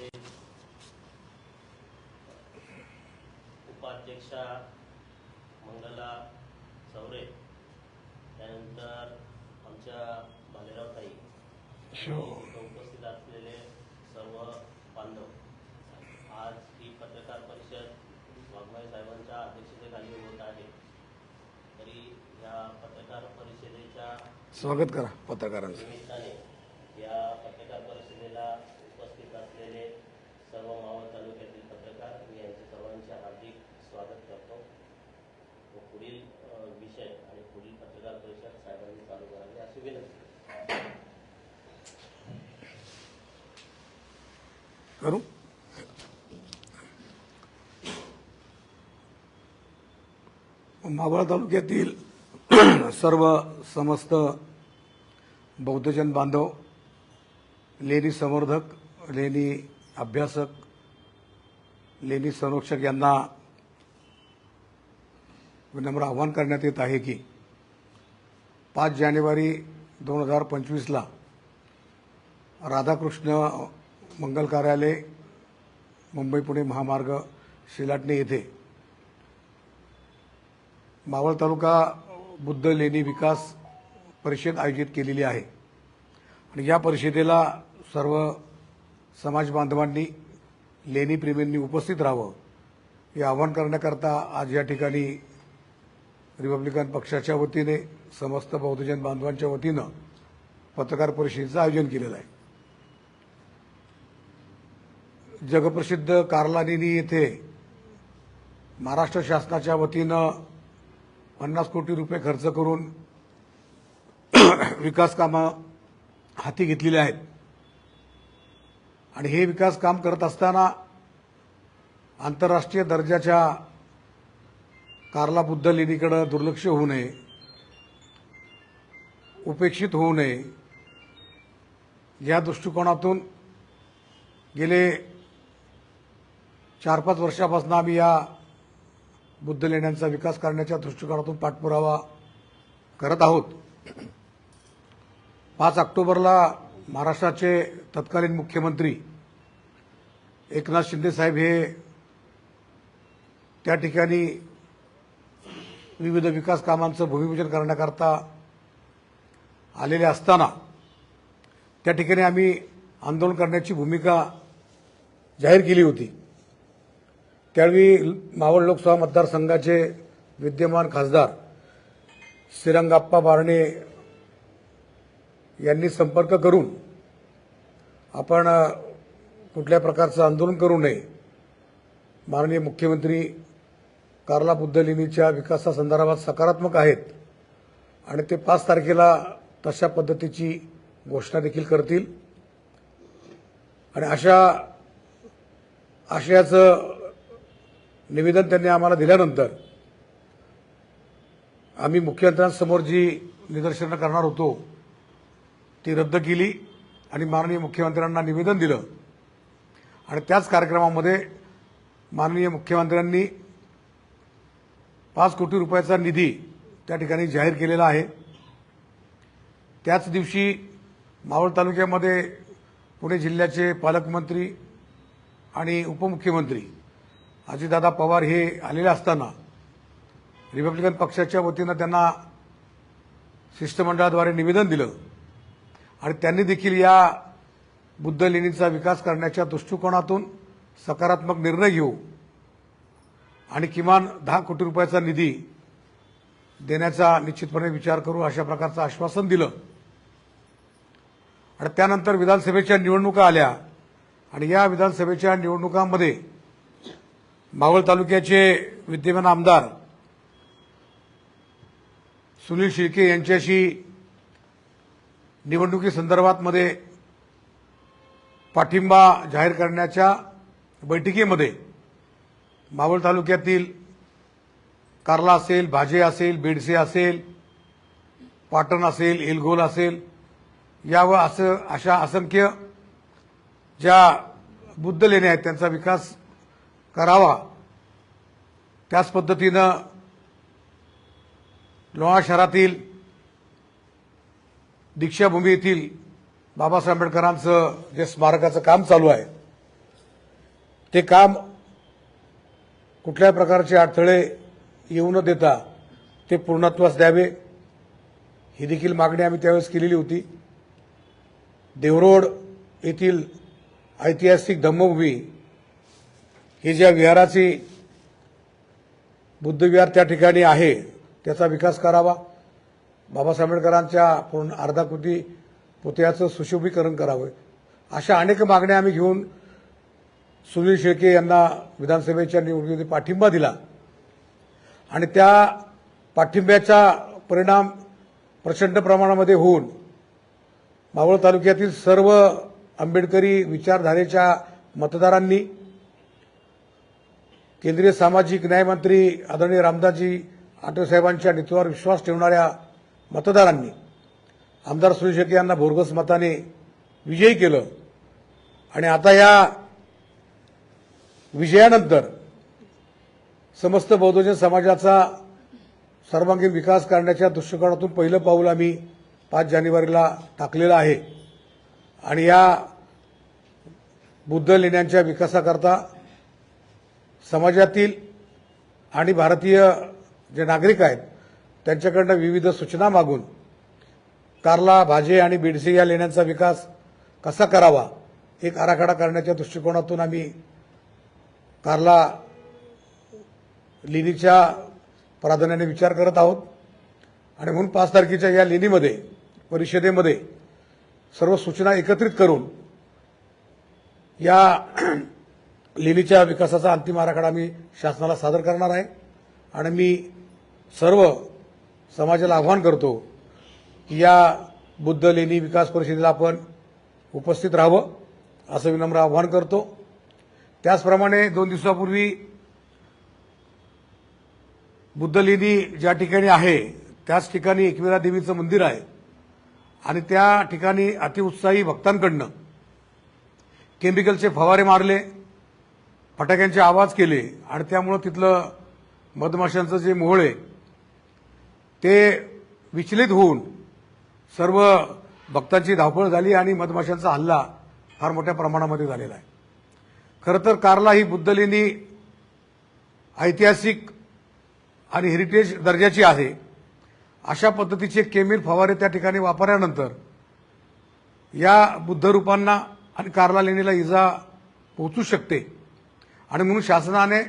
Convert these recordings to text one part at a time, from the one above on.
आमचे उपाध्यक्षा मंगला चौरे त्यानंतर आमच्या भालेरावताई इथं उपस्थित असलेले सर्व बांधव. आज ही पत्रकार परिषद वाघमारे साहेबांच्या अध्यक्षतेखाली होत आहे. तरी या पत्रकार परिषदेच्या स्वागत करा पत्रकारांचं. निमित्ताने या पत्रकार परिषदेला उपस्थित असलेले सर्व मावळ तालुक्यातील पत्रकार मी यांचे सर्वांचे हार्दिक स्वागत करतो. व पुढील विषय आणि पुढील पत्रकार परिषद साहेबांनी चालू करावी अशी विनंती. करू? मावळ तालुक्यातील सर्व समस्त बौद्धजन बांधव लेरी समर्थक लेणी अभ्यासक लेणी संरक्षक यांना विनम्र आवाहन करण्यात येत आहे की पाच जानेवारी दोन हजार पंचवीसला राधाकृष्ण मंगल कार्यालय मुंबई पुणे महामार्ग शिलाटणे येथे मावळ तालुका बुद्ध लेणी विकास परिषद आयोजित केलेली आहे. आणि या परिषदेला सर्व समाज बांधवांनी लेणीप्रेमींनी उपस्थित राहावं हे आवाहन करण्याकरता आज या ठिकाणी रिपब्लिकन पक्षाच्या वतीने समस्त बौद्धजन बांधवांच्या वतीनं पत्रकार परिषदेचं आयोजन केलेलं आहे. जगप्रसिद्ध कार्ला येथे महाराष्ट्र शासनाच्या वतीनं पन्नास कोटी रुपये खर्च करून विकास कामं हाती घेतलेली आहेत. आणि हे विकास काम करत असताना आंतरराष्ट्रीय दर्जाच्या कार्ला बुद्ध लेणीकडं दुर्लक्ष होऊ नये उपेक्षित होऊ नये. या दृष्टिकोनातून गेले चार पाच वर्षापासून आम्ही या बुद्ध लेण्यांचा विकास करण्याच्या दृष्टिकोनातून पाठपुरावा करत आहोत. पाच ऑक्टोबरला महाराष्ट्राचे तत्कालीन मुख्यमंत्री एकनाथ शिंदे साहेब हे त्या ठिकाणी विविध विकास कामांचं भूमिपूजन करण्याकरता आलेले असताना त्या ठिकाणी आम्ही आंदोलन करण्याची भूमिका जाहीर केली होती. त्यावेळी मावळ लोकसभा मतदारसंघाचे विद्यमान खासदार श्रीरंगाप्पा बारणे यांनी संपर्क करून आपण कुठल्या प्रकारचं आंदोलन करू नये. माननीय मुख्यमंत्री कार्ला बुद्धलिनीच्या विकासासंदर्भात सकारात्मक आहेत आणि ते पाच तारखेला तशा पद्धतीची घोषणा देखील करतील. आणि अशा आशयाचं निवेदन त्यांनी आम्हाला दिल्यानंतर आम्ही मुख्यमंत्र्यांसमोर जी निदर्शनं करणार होतो ती रद्द केली आणि माननीय मुख्यमंत्र्यांना निवेदन दिलं. आणि त्याच कार्यक्रमामध्ये माननीय मुख्यमंत्र्यांनी पाच कोटी रुपयाचा निधी त्या ठिकाणी जाहीर केलेला आहे. त्याच दिवशी मावळ तालुक्यामध्ये पुणे जिल्ह्याचे पालकमंत्री आणि उपमुख्यमंत्री अजितदादा पवार हे आलेले असताना रिपब्लिकन पक्षाच्या वतीनं त्यांना शिष्टमंडळाद्वारे निवेदन दिलं. आणि त्यांनी देखील या बुद्ध लेणीचा विकास करण्याच्या दृष्टिकोनातून सकारात्मक निर्णय घेऊ आणि किमान दहा कोटी रुपयाचा निधी देण्याचा निश्चितपणे विचार करू अशा प्रकारचं आश्वासन दिलं. आणि त्यानंतर विधानसभेच्या निवडणुका आल्या. आणि या विधानसभेच्या निवडणुकांमध्ये मावळ तालुक्याचे विद्यमान आमदार सुनील शिर्के यांच्याशी निवडणुकीसंदर्भात मध्ये पाठिंबा जाहीर करण्याच्या बैठकीमध्ये मावळ तालुक्यातील कार्ला असेल भाजे असेल बेडसे असेल पाटण असेल एलगोल असेल या व असं अशा असंख्य ज्या बुद्ध लेण्या आहेत त्यांचा विकास करावा. त्याच पद्धतीनं लोहा शहरातील दीक्षाभूमी येथील बाबासाहेब आंबेडकरांचं जे स्मारकाचं काम चालू आहे ते काम कुठल्या प्रकारचे अडथळे येऊ न देता ते पूर्णत्वास द्यावे ही देखील मागणी आम्ही त्यावेळेस केलेली होती. देवरोड येथील ऐतिहासिक धम्मभूमी ही ज्या विहाराची बुद्धविहार त्या ठिकाणी आहे त्याचा विकास करावा. बाबासाहेब आंबेडकरांच्या पूर्ण अर्धाकृती पुतळ्याचं सुशोभीकरण करावं. अशा अनेक मागण्या आम्ही घेऊन सुनील शेळके यांना विधानसभेच्या निवडणुकीत पाठिंबा दिला. आणि त्या पाठिंब्याचा परिणाम प्रचंड प्रमाणामध्ये होऊन मावळ तालुक्यातील सर्व आंबेडकरी विचारधारेच्या मतदारांनी केंद्रीय सामाजिक न्यायमंत्री आदरणीय रामदासजी आठवसाहेबांच्या नेतृत्वावर विश्वास ठेवणाऱ्या मतदारांनी आमदार सुनील शेट्टी यांना भोरगस मताने विजयी केलं. आणि आता या विजयानंतर समस्त बौद्धजन समाजाचा सर्वांगीण विकास करण्याच्या दृष्टिकोनातून पहिलं पाऊल आम्ही पाच जानेवारीला टाकलेलं आहे. आणि या बुद्ध लेण्यांच्या विकासाकरता समाजातील आणि भारतीय जे नागरिक आहेत त्यांच्याकडनं विविध सूचना मागून कार्ला भाजे आणि बिडसी या लेण्यांचा विकास कसा करावा एक आराखडा करण्याच्या दृष्टिकोनातून आम्ही कार्ला लेणीच्या प्राधान्याने विचार करत आहोत. आणि म्हणून पाच तारखेच्या या लेणीमध्ये परिषदेमध्ये सर्व सूचना एकत्रित करून या लेणीच्या विकासाचा अंतिम आराखडा मी शासनाला सादर करणार आहे. आणि मी सर्व समाजाला आव्हान करतो या बुद्ध लेणी विकास परिषदेला आपण उपस्थित राहावं असं विनम्र आव्हान करतो. त्याचप्रमाणे दोन दिवसापूर्वी बुद्ध लेणी ज्या ठिकाणी आहे त्याच ठिकाणी एकविरा देवीचं मंदिर आहे. आणि त्या ठिकाणी अतिउत्साही भक्तांकडनं केमिकलचे फवारे मारले फटाक्यांचे आवाज केले आणि त्यामुळं तिथलं मधमाशांचं जे मोहळ आहे ते विचलित होऊन सर्व भक्तांची धावपळ झाली आणि मधमाशांचा हल्ला फार मोठ्या प्रमाणामध्ये झालेला आहे. खरं तर कार्ला ही बुद्धलेणी ऐतिहासिक आणि हेरिटेज दर्जाची आहे. अशा पद्धतीचे केमिल फवारे त्या ठिकाणी वापरल्यानंतर या बुद्धरूपांना आणि कार्ला लेणीला इजा पोहोचू शकते. आणि म्हणून शासनाने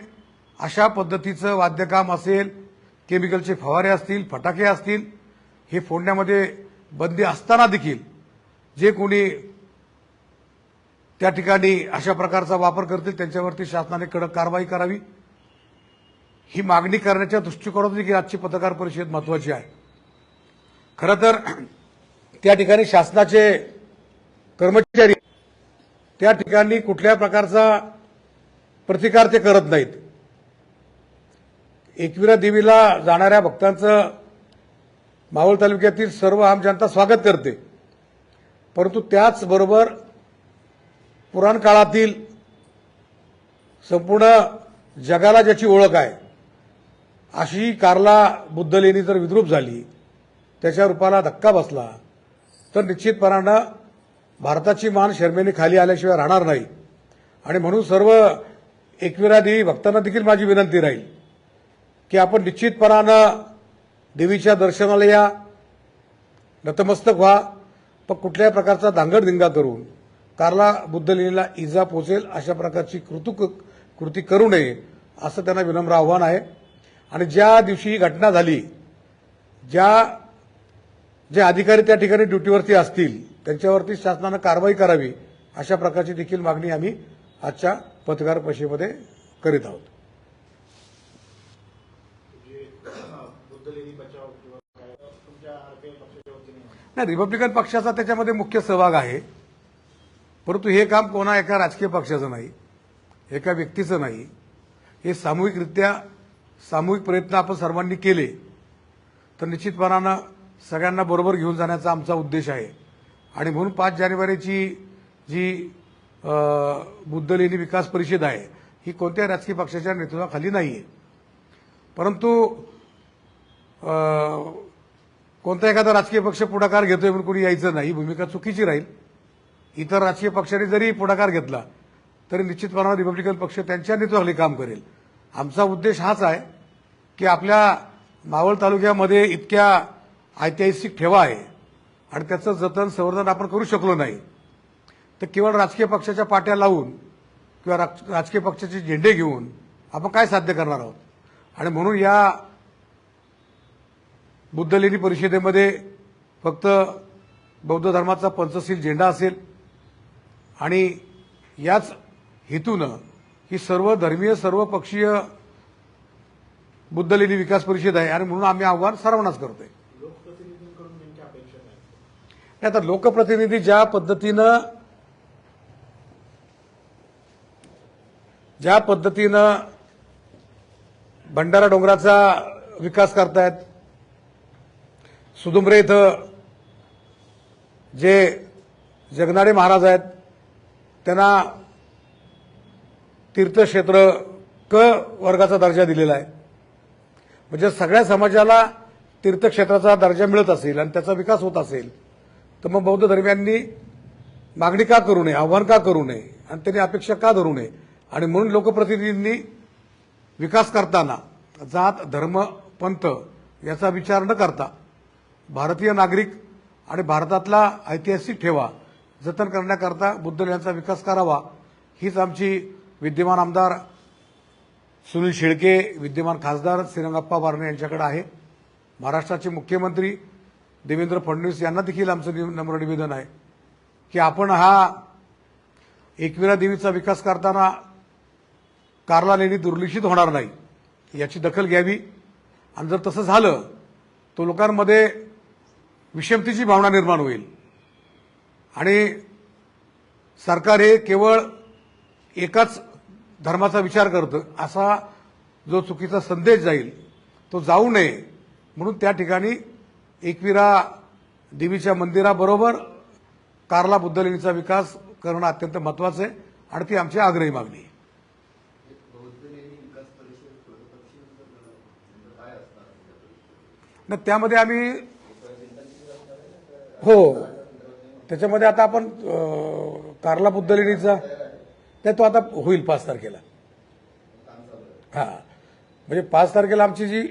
अशा पद्धतीचं वाद्यकाम असेल केमिकलचे फवारे असतील फटाके असतील हे फोडण्यामध्ये बंदी असताना देखील जे कोणी त्या ठिकाणी अशा प्रकारचा वापर करतील त्यांच्यावरती शासनाने कडक कारवाई करावी. ही मागणी करण्याच्या दृष्टिकोनातून देखील आजची पत्रकार परिषद महत्वाची आहे. खरं तर त्या ठिकाणी शासनाचे कर्मचारी त्या ठिकाणी कुठल्या प्रकारचा प्रतिकार ते करत नाहीत. एकविरा देवीला जाणाऱ्या भक्तांचं मावळ तालुक्यातील सर्व आम जनता स्वागत करते. परंतु त्याचबरोबर पुराण काळातील संपूर्ण जगाला ज्याची ओळख आहे अशी कारला बुद्ध लेणी जर विद्रूप झाली त्याच्या रूपाला धक्का बसला तर निश्चितपणानं भारताची मान शर्मेने खाली आल्याशिवाय राहणार नाही. आणि म्हणून सर्व एकविरादी भक्तांना देखील माझी विनंती राहील की आपण निश्चितपणानं देवीच्या दर्शनाला या. नतमस्तक व्हा. पण कुठल्याही प्रकारचा धांगडधिंगा करून कारला बुद्धलेणीला इजा पोचेल अशा प्रकारची कृतुक कृती करू नये असं त्यांना विनम्र आव्हान आहे. आणि ज्या दिवशी ही घटना झाली ज्या जे अधिकारी त्या ठिकाणी ड्युटीवरती असतील त्यांच्यावरती शासनानं कारवाई करावी अशा प्रकारची देखील मागणी आम्ही आजच्या पत्रकार परिषदेमध्ये करीत आहोत जे बुद्धलेणी बचाव किंवा काय तुमच्या आरपीआय पक्षाच्या वतीने नाही रिपब्लिकन पक्षाचा त्याच्यामध्ये मुख्य सहभाग आहे. परंतु हे काम कोणा एका राजकीय पक्षाचं नाही एका व्यक्तीचं नाही. हे सामूहिकरित्या सामूहिक प्रयत्न आपण सर्वांनी केले तर निश्चितपणानं सगळ्यांना बरोबर घेऊन जाण्याचा आमचा उद्देश आहे. आणि म्हणून पाच जानेवारीची जी अ, बुद्धलेणी विकास परिषद आहे ही कोणत्याही राजकीय पक्षाच्या नेतृत्वाखाली नाही आहे परंतु कोणता एखादा राजकीय पक्ष पुढाकार घेतोय म्हणून कोणी यायचं नाही ही भूमिका चुकीची राहील. इतर राजकीय पक्षांनी जरी पुढाकार घेतला तरी निश्चितपणाने रिपब्लिकन पक्ष त्यांच्या नेतृत्वाखाली काम करेल. आमचा उद्देश हाच आहे की आपल्या मावळ तालुक्यामध्ये इतक्या ऐतिहासिक ठेवा आहे आणि त्याचं जतन संवर्धन आपण करू शकलो नाही. तर केवळ राजकीय पक्षाच्या पाट्या लावून किंवा राज- राजकीय पक्षाचे झेंडे घेऊन आपण काय साध्य करणार आहोत? आणि म्हणून या बुद्धलेणी परिषदेमध्ये फक्त बौद्ध धर्माचा पंचशील झेंडा असेल आणि याच हेतूनं ही सर्व धर्मीय सर्व पक्षीय बुद्धलेणी विकास परिषद आहे आणि म्हणून आम्ही आव्हान सर्वांनाच करतोय. आता लोकप्रतिनिधी ज्या पद्धतीनं ज्या पद्धतीनं भंडारा डोंगराचा विकास करतायत सुदुंबरे इथं जे जगनाडे महाराज आहेत त्यांना तीर्थक्षेत्र क वर्गाचा दर्जा दिलेला आहे. म्हणजे सगळ्या समाजाला तीर्थक्षेत्राचा दर्जा मिळत असेल आणि त्याचा विकास होत असेल तर मग बौद्ध धर्मियांनी मागणी का करू नये आव्हान का करू नये आणि त्यांनी अपेक्षा का धरू नये? आणि म्हणून लोकप्रतिनिधींनी विकास करताना जात धर्म पंथ याचा विचार न करता भारतीय नागरिक आणि भारतातला ऐतिहासिक ठेवा जतन करण्याकरता बुद्ध यांचा विकास करावा हीच आमची विद्यमान आमदार सुनील शेळके विद्यमान खासदार श्रीरंगप्पा बारणे यांच्याकडे आहे. महाराष्ट्राचे मुख्यमंत्री देवेंद्र फडणवीस यांना देखील आमचं नि- नम्र निवेदन आहे की आपण हा एकविरा देवीचा विकास करताना कारला लेणी दुर्लक्षित होणार नाही याची दखल घ्यावी. आणि जर तसं झालं तो लोकांमध्ये विषमतेची भावना निर्माण होईल. आणि सरकार हे केवळ एकाच धर्माचा विचार करतं असा जो चुकीचा संदेश जाईल तो जाऊ नये. म्हणून त्या ठिकाणी एकविरा देवीच्या मंदिराबरोबर कारला बुद्धलेणीचा विकास करणं अत्यंत महत्वाचं आहे आणि ती आमची आग्रही मागणी आहे. त्यामध्ये आम्ही हो. त्याच्यामध्ये आता आपण अं, कारला बुद्धलेणीचा नाही तो आता होईल पाच तारखेला. हा. म्हणजे पाच तारखेला आमची जी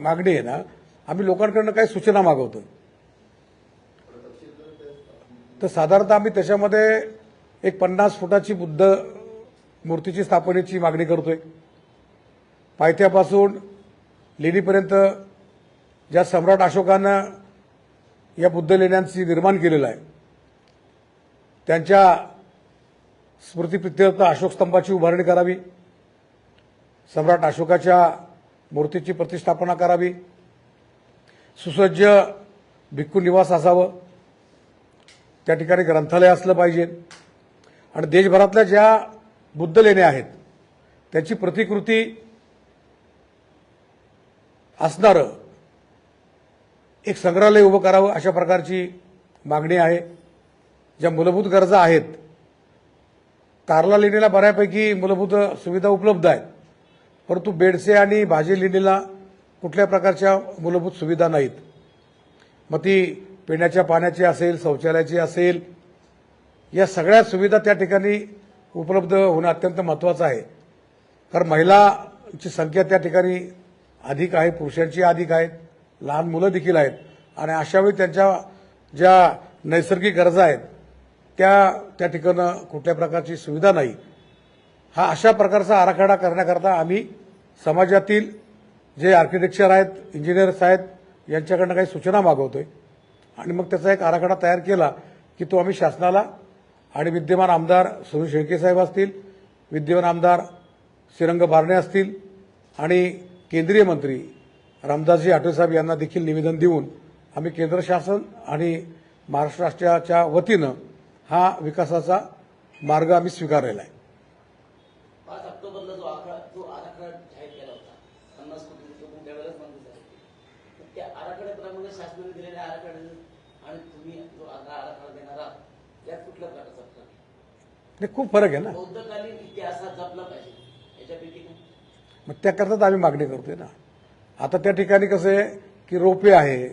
मागणी आहे ना आम्ही लोकांकडनं काही सूचना मागवतो. तर साधारणतः आम्ही त्याच्यामध्ये एक पन्नास फुटाची बुद्ध मूर्तीची स्थापनेची मागणी करतोय. पायथ्यापासून लेणीपर्यंत ज्या सम्राट अशोकानं या बुद्ध लेण्यांची निर्माण केलेलं आहे. त्यांच्या स्मृतीप्रित्यर्थ अशोक स्तंभाची उभारणी करावी. सम्राट अशोकाच्या मूर्तीची प्रतिष्ठापना करावी. सुसज्ज भिक्खू निवास असावं. त्या ठिकाणी ग्रंथालय असलं पाहिजे. आणि देशभरातल्या ज्या बुद्ध लेण्या आहेत त्याची प्रतिकृती असणारं एक संग्रहालय उभं करावं अशा प्रकारची मागणी आहे. ज्या मूलभूत गरजा आहेत कारला लेणीला बऱ्यापैकी मूलभूत सुविधा उपलब्ध आहेत. परंतु बेडसे आणि भाजी लेणीला कुठल्या प्रकारच्या मूलभूत सुविधा नाहीत. मग ती पिण्याच्या पाण्याची असेल शौचालयाची असेल या सगळ्या सुविधा त्या ठिकाणी उपलब्ध होणं अत्यंत महत्त्वाचं आहे. कारण महिलांची संख्या त्या ठिकाणी अधिक आहे पुरुषांची अधिक आहेत लहान मुलं देखील आहेत. आणि अशावेळी त्यांच्या ज्या नैसर्गिक गरजा आहेत त्या त्या ठिकाणं कुठल्या प्रकारची सुविधा नाही. हा अशा प्रकारचा आराखडा करण्याकरता आम्ही समाजातील जे आर्किटेक्चर आहेत इंजिनियर्स आहेत यांच्याकडनं काही सूचना मागवतोय. आणि मग त्याचा एक आराखडा तयार केला की तो आम्ही शासनाला आणि विद्यमान आमदार सुनील शेळके साहेब असतील विद्यमान आमदार श्रीरंग बारणे असतील आणि केंद्रीय मंत्री रामदासजी आठवले साहेब यांना देखील निवेदन देऊन आम्ही केंद्र शासन आणि महाराष्ट्र राष्ट्राच्या वतीनं हा विकासाचा मार्ग आम्ही स्वीकारलेला आहे? नाही खूप फरक आहे ना. मग त्याकरताच आम्ही मागणी करतोय ना. आता त्या ठिकाणी कसं आहे की रोपे आहे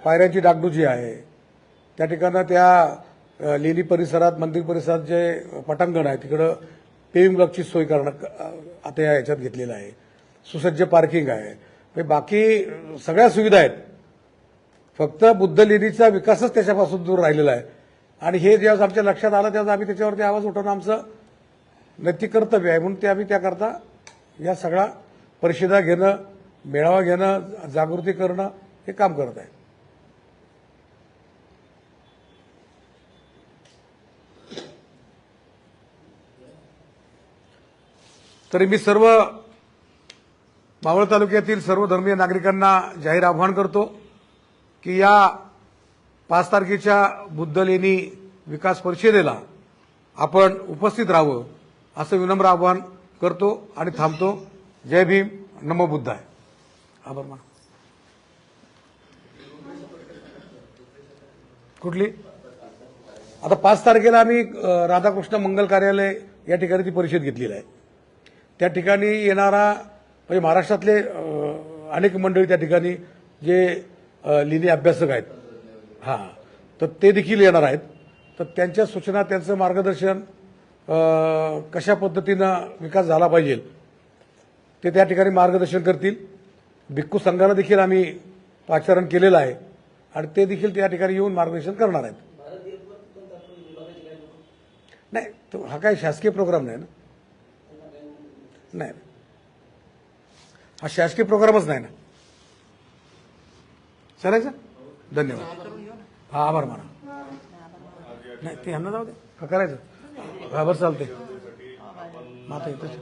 पायऱ्यांची डागडुजी आहे. त्या ठिकाणं त्या लेणी परिसरात मंदिर परिसरात जे पटांगण आहे तिकडं पेविंग ब्लॉकची सोय करणं आता या याच्यात घेतलेलं आहे. सुसज्ज पार्किंग आहे. म्हणजे बाकी सगळ्या सुविधा आहेत. फक्त बुद्ध लेणीचा विकासच त्याच्यापासून दूर राहिलेला आहे. आणि हे ज्यावेळेस आमच्या लक्षात आलं त्यावेळेस आम्ही त्याच्यावरती आवाज उठवणं आमचं नैतिक कर्तव्य आहे. म्हणून ते आम्ही त्याकरता या सगळ्या परिषदा घेणं मेळावा घेणं जागृती करणं हे काम करत आहे. तरी मी सर्व मावळ तालुक्यातील सर्व धर्मीय नागरिकांना जाहीर आव्हान करतो की या पाच तारखेच्या बुद्ध लेणी विकास परिषदेला आपण उपस्थित राहावं असं विनम्र आव्हान करतो आणि थांबतो. जय भीम नमो बुद्धाय. आभार मान कुठली? आता पाच तारखेला आम्ही राधाकृष्ण मंगल कार्यालय या ठिकाणी ती परिषद घेतलेली आहे. त्या ठिकाणी येणारा म्हणजे महाराष्ट्रातले अनेक मंडळी त्या ठिकाणी जे अ, लिहिणे अभ्यासक आहेत हां तर ते देखील येणार आहेत. तर त्यांच्या सूचना त्यांचं मार्गदर्शन कशा पद्धतीनं विकास झाला पाहिजे ते त्या ठिकाणी मार्गदर्शन करतील. भिक्खू संघाला देखील आम्ही पाचारण केलेलं आहे. आणि ते देखील त्या ठिकाणी येऊन मार्गदर्शन करणार आहेत. नाही तो हा काही शासकीय प्रोग्राम नाही ना? नाही. हा शासकीय प्रोग्रामच नाही ना? चालायचं? धन्यवाद. हा आभार माना. नाही ते यांना जाऊ दे. का करायचं. हा बरं चालते मग आता इथंच